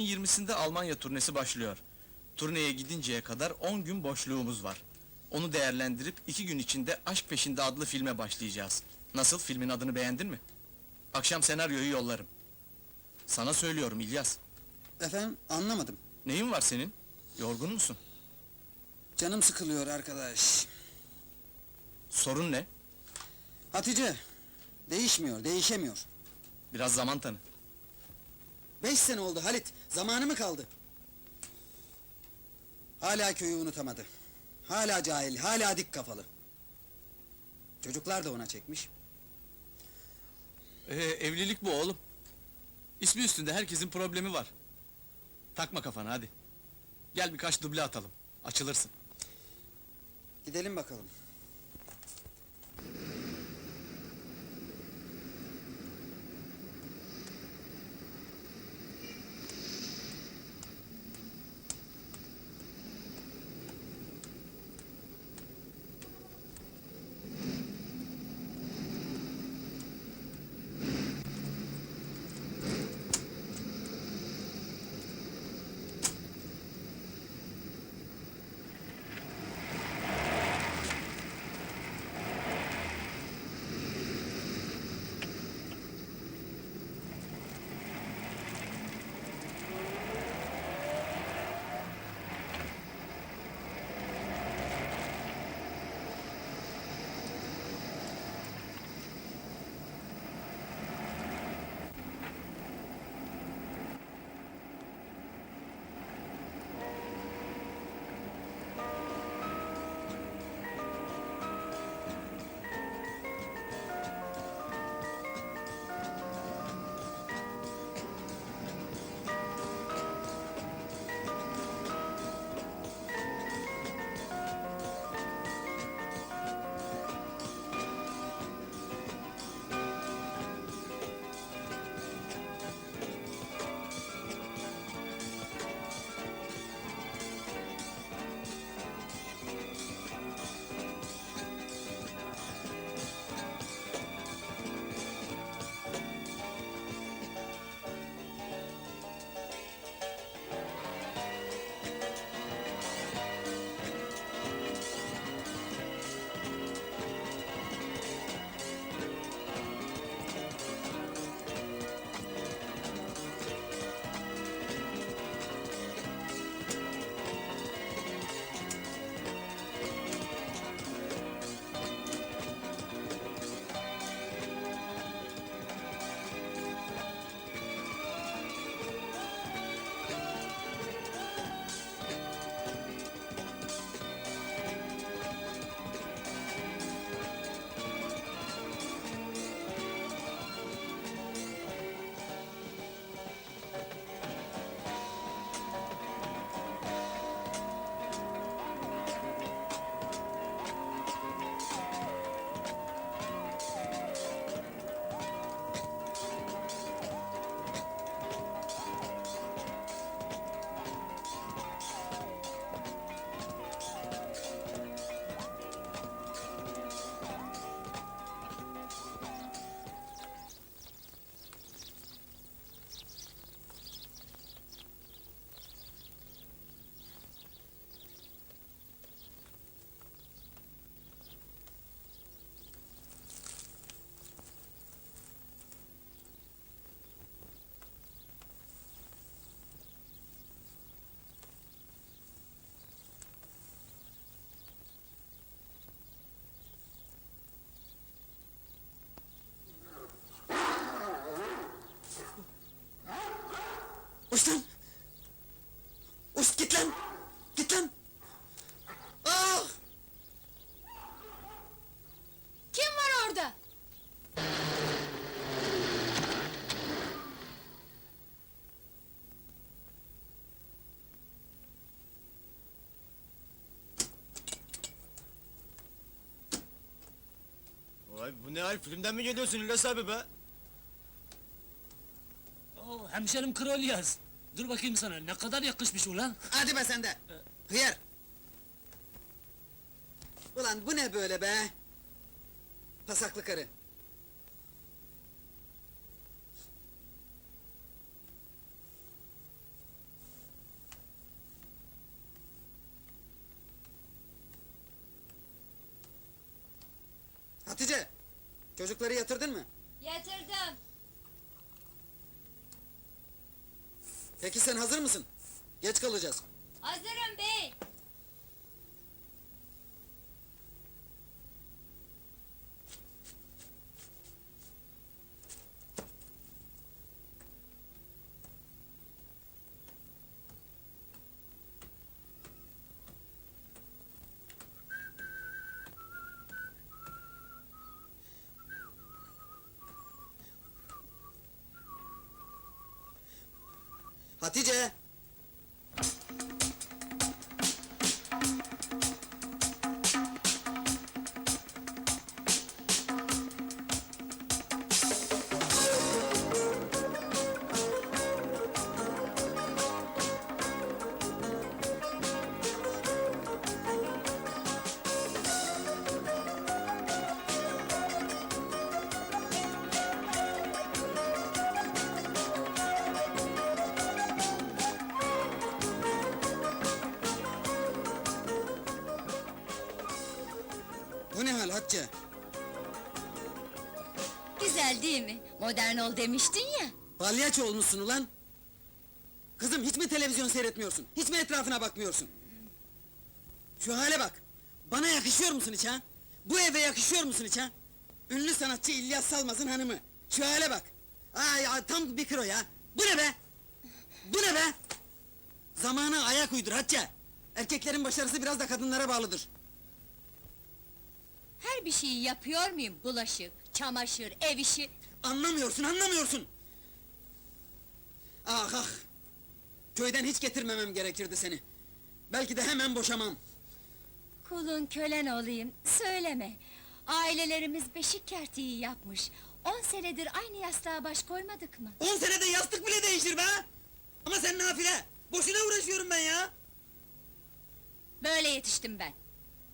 20'sinde Almanya turnesi başlıyor. Turneye gidinceye kadar 10 gün boşluğumuz var. Onu değerlendirip iki gün içinde Aşk Peşinde adlı filme başlayacağız. Nasıl, filmin adını beğendin mi? Akşam senaryoyu yollarım. Sana söylüyorum İlyas. Efendim anlamadım. Neyin var senin? Yorgun musun? Canım sıkılıyor arkadaş. Sorun ne? Hatice. Değişmiyor, değişemiyor. Biraz zaman tanı. Beş sene oldu Halit. Zamanı mı kaldı? Hala köyü unutamadı. Hala cahil, hala dik kafalı. Çocuklar da ona çekmiş. Ee, evlilik bu oğlum. İsmi üstünde herkesin problemi var. Takma kafana hadi. Gel birkaç duble atalım. Açılırsın. Gidelim bakalım. Uç lan! Uç git lan! Git lan! Ah! Kim var orada? Vay bu ne hal filmden mi geliyorsun İlyas abi be? Oo, hemşerim Krolyas. Dur bakayım sana, ne kadar yakışmış ulan! Hadi be sen de! Ee, Hıyar! Ulan bu ne böyle be? Pasaklı karı! Hatice! Çocukları yatırdın mı? Yatırdım! Peki sen hazır mısın? Geç kalacağız. Hazırım bey. Hatice! Bu Modern ol demiştin ya. Palyaço olmuşsun ulan! Kızım hiç mi televizyon seyretmiyorsun? Hiç mi etrafına bakmıyorsun? Şu hale bak! Bana yakışıyor musun hiç ha? Bu eve yakışıyor musun hiç ha? Ünlü sanatçı İlyas Salmaz'ın hanımı. Şu hale bak! Ay, ay tam bir kilo ya! Bu ne be? Bu ne be? Zamana ayak uydur Hatice! Erkeklerin başarısı biraz da kadınlara bağlıdır. Her bir şeyi yapıyor muyum? Bulaşık, çamaşır, ev işi. Anlamıyorsun, anlamıyorsun! Ah ah! Köyden hiç getirmemem gerekirdi seni. Belki de hemen boşamam. Kulun kölen olayım, söyleme. Ailelerimiz beşik kertiği yapmış. On senedir aynı yastığa baş koymadık mı? On senede yastık bile değişir be! Ama sen nafile! Boşuna uğraşıyorum ben ya! Böyle yetiştim ben.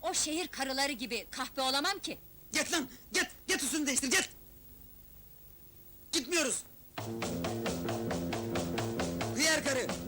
O şehir karıları gibi kahpe olamam ki. Git lan! Git! Git üstünü değiştir, git! Diğer karı!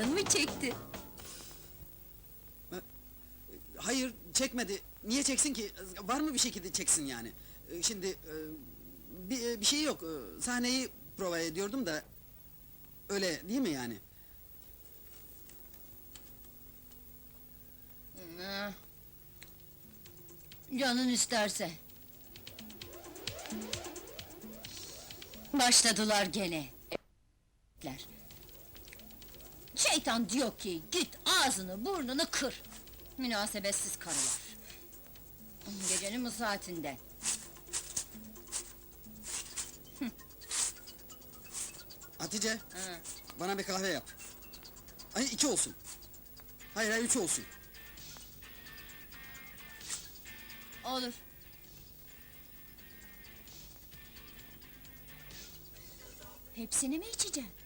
Canın mı çekti? Hayır, çekmedi. Niye çeksin ki? Var mı bir şekilde çeksin yani? Ee, Şimdi... e, Bir, bir şey yok. Ee, Sahneyi prova ediyordum da... Öyle değil mi yani? Canın isterse. Başladılar gene. Şeytan diyor ki git ağzını burnunu kır. Münasebetsiz karılar. Gecenin bu saatinde. Hatice, Ha. bana bir kahve yap. Ay iki olsun. Hayır hayır üç olsun. Olur. Hepsini mi içeceksin?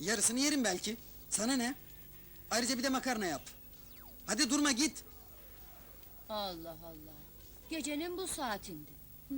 Yarısını yerim belki. Sana ne? Ayrıca bir de makarna yap. Hadi durma git. Allah Allah. Gecenin bu saatinde. Ay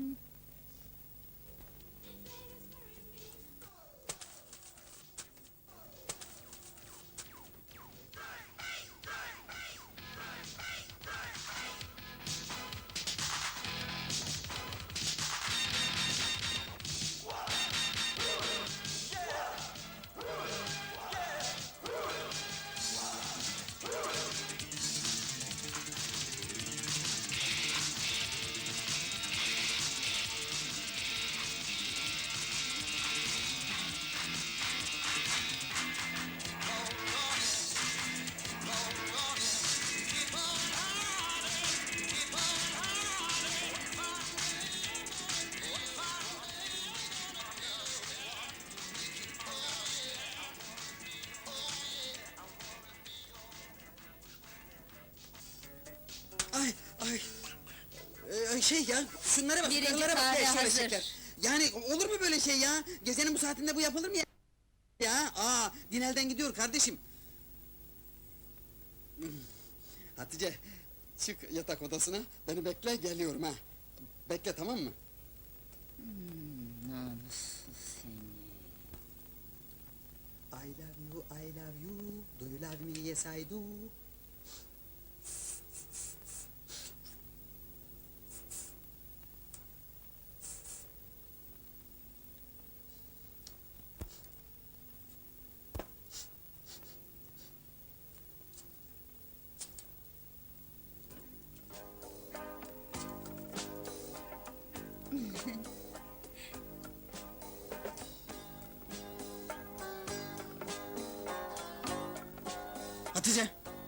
şey ya şunlara bak, Birinci karılara bak kahve ya, şöyle hazır. şeker. Yani olur mu böyle şey ya? Gecenin bu saatinde bu yapılır mı ya? Ya aa dinelden gidiyor kardeşim. Hmm. Hatice çık yatak odasına beni bekle geliyorum ha. Bekle tamam mı? Namussuz seni. I love you, I love you. Do you love me? Yes I do.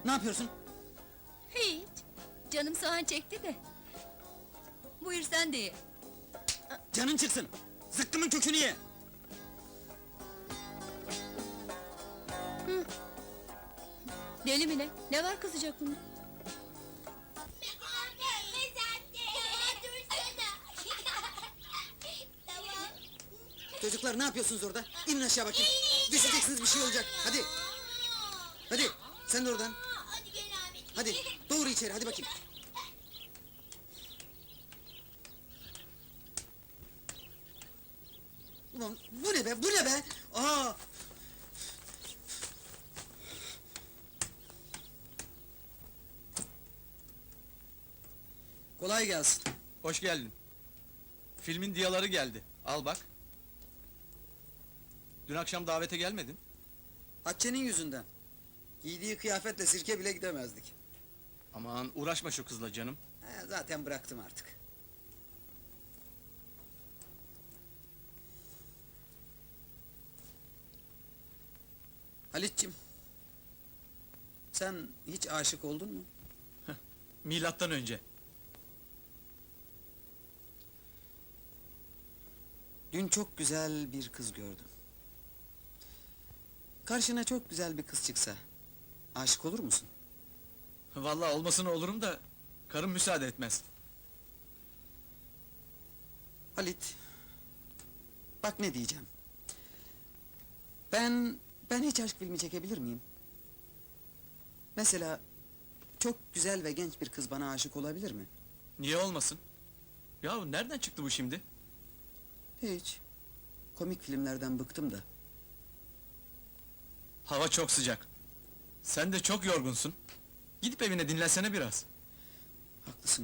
Ne yapıyorsun? Hiç. Canım soğan çekti de. Buyur sen de ye. Canın çıksın. Zıkkımın kökünü ye. Deli mi ne? Ne var kızacak bunda? Çocuklar ne yapıyorsunuz orada? İnin aşağı bakayım. Düşeceksiniz bir şey olacak. Hadi. Hadi. Sen de oradan. Hadi. Doğru içeri hadi bakayım. Ulan bu ne be? Bu ne be? Aa! Kolay gelsin. Hoş geldin. Filmin diyaları geldi. Al bak. Dün akşam davete gelmedin. Hatice'nin yüzünden. Giydiği kıyafetle sirke bile gidemezdik. Aman uğraşma şu kızla canım. He, zaten bıraktım artık. Halitçim. Sen hiç aşık oldun mu? Milattan önce. Dün çok güzel bir kız gördüm. Karşına çok güzel bir kız çıksa, aşık olur musun? Vallahi olmasına olurum da karım müsaade etmez. Halit, bak ne diyeceğim. Ben, ben hiç aşk filmi çekebilir miyim? Mesela, çok güzel ve genç bir kız bana aşık olabilir mi? Niye olmasın? Ya nereden çıktı bu şimdi? Hiç. Komik filmlerden bıktım da. Hava çok sıcak. Sen de çok yorgunsun. Gidip evine dinlensene biraz. Haklısın